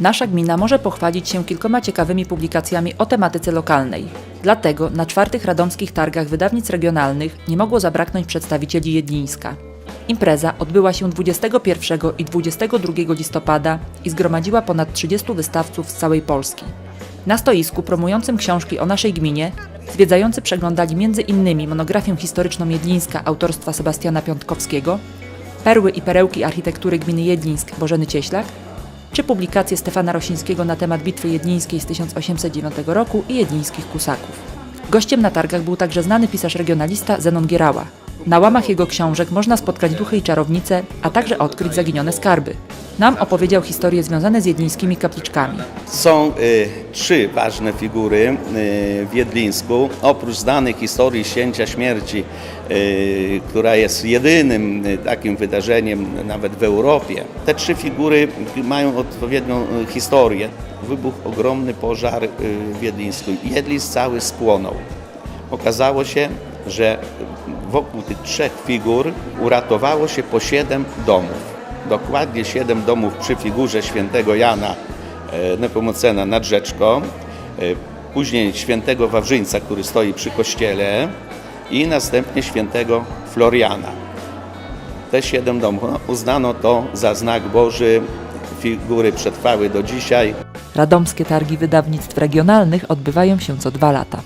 Nasza gmina może pochwalić się kilkoma ciekawymi publikacjami o tematyce lokalnej. Dlatego na czwartych radomskich targach wydawnic regionalnych nie mogło zabraknąć przedstawicieli Jedlińska. Impreza odbyła się 21 i 22 listopada i zgromadziła ponad 30 wystawców z całej Polski. Na stoisku promującym książki o naszej gminie zwiedzający przeglądali m.in. monografię historyczną Jedlińska autorstwa Sebastiana Piątkowskiego, perły i perełki architektury gminy Jedlińsk Bożeny Cieślak, czy publikację Stefana Rosińskiego na temat Bitwy Jedlińskiej z 1809 roku i jedlińskich kusaków. Gościem na targach był także znany pisarz regionalista Zenon Gierała. Na łamach jego książek można spotkać duchy i czarownice, a także odkryć zaginione skarby. Nam opowiedział historie związane z jedlińskimi kapliczkami. Są y, trzy ważne figury y, w Jedlińsku. Oprócz znanej historii Księcia Śmierci, y, która jest jedynym y, takim wydarzeniem nawet w Europie, te trzy figury mają odpowiednią y, historię. Wybuchł ogromny pożar y, w Jedlińsku. Jedlińsk cały spłonął. Okazało się, że wokół tych trzech figur uratowało się po siedem domów. Dokładnie siedem domów przy figurze świętego Jana e, Nepomocena nad rzeczką, e, później świętego Wawrzyńca, który stoi przy kościele i następnie świętego Floriana. Te siedem domów no, uznano to za znak Boży, figury przetrwały do dzisiaj. Radomskie targi wydawnictw regionalnych odbywają się co dwa lata.